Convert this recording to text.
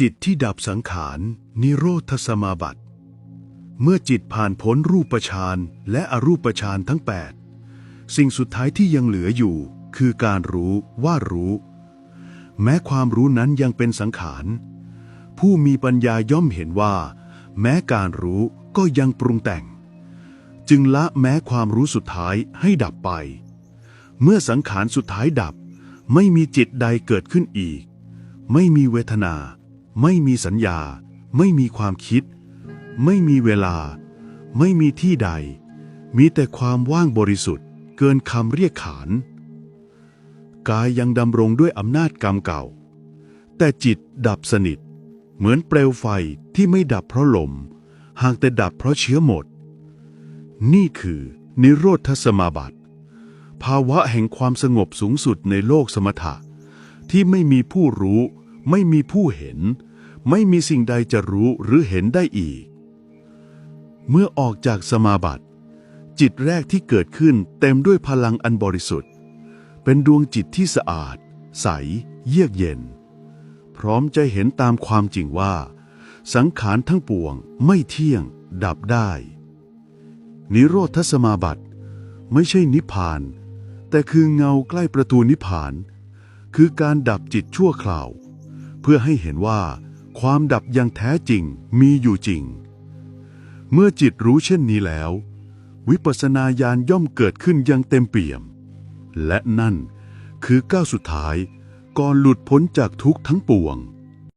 จิตที่ดับสังขาร นิโรธสมาบัติ เมื่อจิตผ่านพ้นรูปฌานและอรูปฌานทั้ง 8 สิ่งสุดท้ายที่ยังเหลืออยู่ คือการรู้ว่ารู้ แม้ความรู้นั้นยังเป็นสังขาร ผู้มีปัญญาย่อมเห็นว่า แม้การรู้ก็ยังปรุงแต่ง จึงละแม้ความรู้สุดท้ายให้ดับไป เมื่อสังขารสุดท้ายดับ ไม่มีจิตใดเกิดขึ้นอีก ไม่มีเวทนา ไม่มีสัญญา ไม่มีความคิด ไม่มีเวลา ไม่มีที่ใด มีแต่ความว่างบริสุทธิ์ เกินคำเรียกขาน กายยังดำรงด้วยอำนาจกรรมเก่า แต่จิตดับสนิท เหมือนเปลวไฟที่ไม่ดับเพราะลม หากแต่ดับเพราะเชื้อหมด นี่คือนิโรธสมาบัติ ภาวะแห่งความสงบสูงสุดในโลกสมถะ ที่ไม่มีผู้รู้ ไม่มีผู้เห็น ไม่มีสิ่งใดจะรู้หรือเห็นได้อีก เมื่อออกจากสมาบัติ จิตแรกที่เกิดขึ้นเต็มด้วยพลังอันบริสุทธิ์ เป็นดวงจิตที่สะอาด ใส เยือกเย็น พร้อมจะเห็นตามความจริงว่า สังขารทั้งปวงไม่เที่ยง ดับได้ นิโรธสมาบัติไม่ใช่นิพพาน แต่คือเงาใกล้ประตูนิพพาน คือการดับจิตชั่วคราว เพื่อให้เห็นว่า ความดับยังแท้จริงมีอยู่จริง เมื่อจิตรู้เช่นนี้แล้ว วิปัสสนาญาณย่อมเกิดขึ้นยังเต็มเปี่ยม และนั่นคือก้าวสุดท้ายก่อนหลุดพ้นจากทุกข์ทั้งปวง